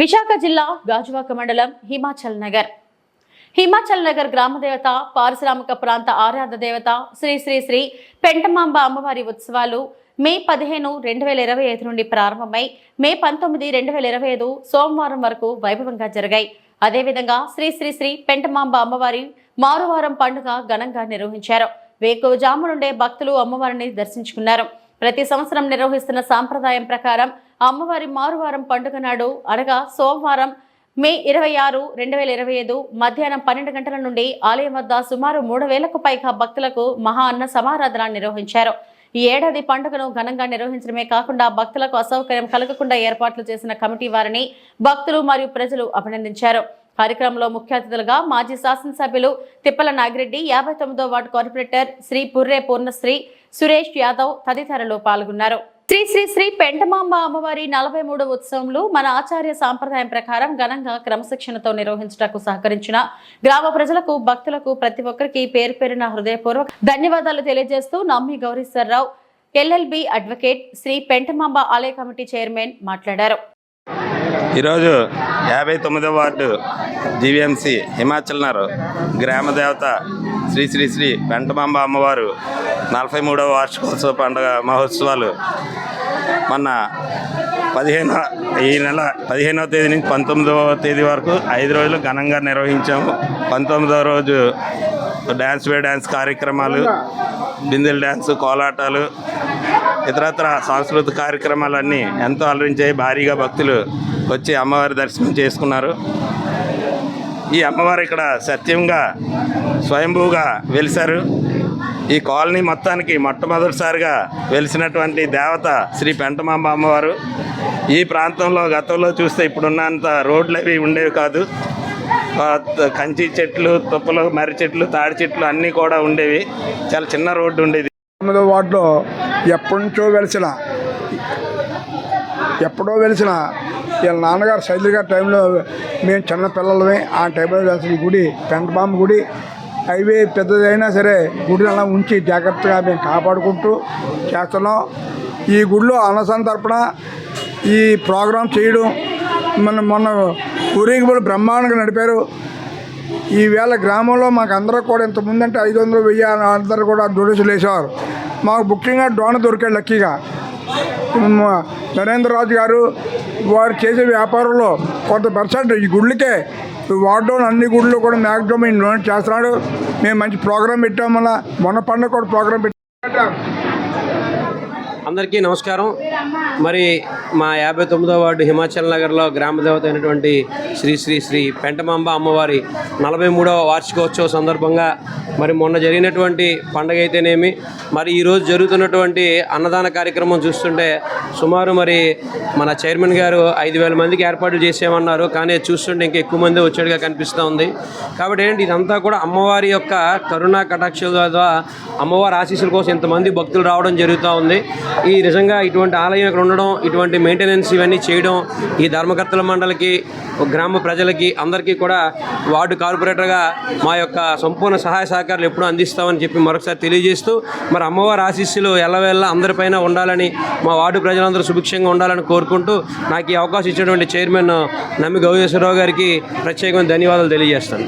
విశాఖ జిల్లా గాజువాక మండలం హిమాచల్ నగర్. హిమాచల్ నగర్ గ్రామదేవత పారిశ్రామిక ప్రాంత ఆరాధ దేవత శ్రీ శ్రీ శ్రీ పెంటమాంబ అమ్మవారి ఉత్సవాలు మే పదిహేను రెండు వేల ఇరవై ఐదు నుండి ప్రారంభమై మే పంతొమ్మిది రెండు వేల ఇరవై ఐదు సోమవారం వరకు వైభవంగా జరిగాయి. అదేవిధంగా శ్రీ శ్రీ శ్రీ పెంటమాంబ అమ్మవారి మారువారం పండుగ ఘనంగా నిర్వహించారు. వేకువజాము నుండే భక్తులు అమ్మవారిని దర్శించుకున్నారు. ప్రతి సంవత్సరం నిర్వహిస్తున్న సాంప్రదాయం ప్రకారం అమ్మవారి మారువారం పండుగ నాడు అనగా సోమవారం మే ఇరవై ఆరు రెండు వేల ఇరవై ఐదు మధ్యాహ్నం పన్నెండు గంటల నుండి ఆలయం వద్ద సుమారు మూడు వేలకు పైగా భక్తులకు మహా అన్న సమారాధన నిర్వహించారు. ఈ ఏడాది పండుగను ఘనంగా నిర్వహించడమే కాకుండా భక్తులకు అసౌకర్యం కలగకుండా ఏర్పాట్లు చేసిన కమిటీ వారిని భక్తులు మరియు ప్రజలు అభినందించారు. కార్యక్రమంలో ముఖ్య అతిథులుగా మాజీ శాసనసభ్యులు తిప్పల నాగిరెడ్డి యాభై తొమ్మిదో వార్డు కార్పొరేటర్ శ్రీ పుర్రే పూర్ణశ్రీ సురేష్ యాదవ్ తదితరులు పాల్గొన్నారు. శ్రీ శ్రీ శ్రీ పెంటమాంబ అమ్మవారి నలభై మూడవ ఉత్సవంలో మన ఆచార్య సాంప్రదాయం ప్రకారం ఘనంగా క్రమశిక్షణతో నిర్వహించటకు సహకరించిన గ్రామ ప్రజలకు భక్తులకు ప్రతి ఒక్కరికి పేరు పేరున హృదయపూర్వక ధన్యవాదాలు తెలియజేస్తూ నమ్మి గౌరీశ్వరరావు ఎల్ఎల్బి అడ్వకేట్ శ్రీ పెంటమాంబ ఆలయ కమిటీ చైర్మన్ మాట్లాడారు. ఈరోజు యాభై తొమ్మిదవ వార్డు జీవీఎంసీ హిమాచల్ నగర్ శ్రీ శ్రీ శ్రీ వెంటమాంబ అమ్మవారు నలభై మూడవ వార్షికోత్సవ పండుగ మహోత్సవాలు మొన్న పదిహేను ఈ నెల పదిహేనవ తేదీ నుంచి పంతొమ్మిదవ తేదీ వరకు ఐదు రోజులు ఘనంగా నిర్వహించాము. పంతొమ్మిదవ రోజు డ్యాన్స్ వే డ్యాన్స్ కార్యక్రమాలు బిందెల డ్యాన్స్ కోలాటాలు ఇతరత్ర సాంస్కృతిక కార్యక్రమాలన్నీ ఎంతో అలరించాయి. భారీగా భక్తులు వచ్చి అమ్మవారి దర్శనం చేసుకున్నారు. ఈ అమ్మవారు ఇక్కడ సత్యంగా స్వయంభూగా వెలిశారు. ఈ కాలనీ మొత్తానికి మొట్టమొదటిసారిగా వెలిసినటువంటి దేవత శ్రీ పెంటమాంబ అమ్మవారు. ఈ ప్రాంతంలో గతంలో చూస్తే ఇప్పుడున్నంత రోడ్లు అవి ఉండేవి కాదు. కంచి చెట్లు తుప్పలు మర్రి చెట్లు తాడి చెట్లు అన్నీ కూడా ఉండేవి. చాలా చిన్న రోడ్డు ఉండేది. తొమ్మిదో వార్డులో ఎప్పటి నుంచో వెలిసిన ఎప్పుడో వెలిసిన వీళ్ళ నాన్నగారు శైలి గారి టైంలో మేము చిన్న పిల్లలమే. ఆ టైంలో వేసిన గుడి పెంటబాంబ గుడి హైవే పెద్దదైనా సరే గుడిని అలా ఉంచి జాగ్రత్తగా మేము కాపాడుకుంటూ చేస్తున్నాం. ఈ గుడిలో అన్నసంతర్పణ తరపున ఈ ప్రోగ్రాం చేయడం మన మొన్న ఊరేగింపులు బ్రహ్మాండంగా నడిపారు. ఈవేళ గ్రామంలో మాకు అందరూ కూడా ఇంతకుముందంటే ఐదు వందలు వెయ్యి అందరూ కూడా డొనేషన్లు వేసేవారు. మాకు ముఖ్యంగా డోన దొరికాడు లక్కీగా. నరేంద్రరాజు గారు వారు చేసే వ్యాపారంలో కొంత పర్సెంట్ ఈ గుళ్ళకే వార్డులో అన్ని గుళ్ళు కూడా మ్యాక్సిమం డొనేట్ చేస్తున్నాడు. మేము మంచి ప్రోగ్రాం పెట్టాం మళ్ళీ. మొన్న పండుగ కూడా ప్రోగ్రాం పెట్టాం. అందరికీ నమస్కారం. మరి మా యాభై తొమ్మిదో వార్డు హిమాచల్ నగర్లో గ్రామ దేవత అయినటువంటి శ్రీ శ్రీ శ్రీ పెంటమాంబ అమ్మవారి నలభై మూడవ వార్షికోత్సవ సందర్భంగా మరి మొన్న జరిగినటువంటి పండగ అయితేనేమి మరి ఈరోజు జరుగుతున్నటువంటి అన్నదాన కార్యక్రమం చూస్తుంటే సుమారు మరి మన చైర్మన్ గారు ఐదు వేల మందికి ఏర్పాటు చేసేమన్నారు కానీ చూస్తుంటే ఇంకా ఎక్కువ మంది వచ్చేట్టుగా కనిపిస్తూ ఉంది. కాబట్టి ఏంటి ఇదంతా కూడా అమ్మవారి యొక్క కరుణా కటాక్షల ద్వారా అమ్మవారి ఆశీస్సుల కోసం ఇంతమంది భక్తులు రావడం జరుగుతూ ఉంది. ఈ నిజంగా ఇటువంటి ఆలయం ఇక్కడ ఉండడం ఇటువంటి మెయింటెనెన్స్ ఇవన్నీ చేయడం ఈ ధర్మకర్తల మండలికి గ్రామ ప్రజలకి అందరికీ కూడా వార్డు కార్పొరేటర్గా మా యొక్క సంపూర్ణ సహాయ సహకారాలు ఎప్పుడూ అందిస్తామని చెప్పి మరొకసారి తెలియజేస్తూ మరి అమ్మవారి ఆశీస్సులు ఎల్లవేళ అందరిపైన ఉండాలని మా వార్డు ప్రజలు ప్రజలందరూ సుభిక్షంగా ఉండాలని కోరుకుంటూ నాకు ఈ అవకాశం ఇచ్చినటువంటి చైర్మన్ నమ్మి గౌరీశ్వరరావు గారికి ప్రత్యేకమైన ధన్యవాదాలు తెలియజేస్తాను.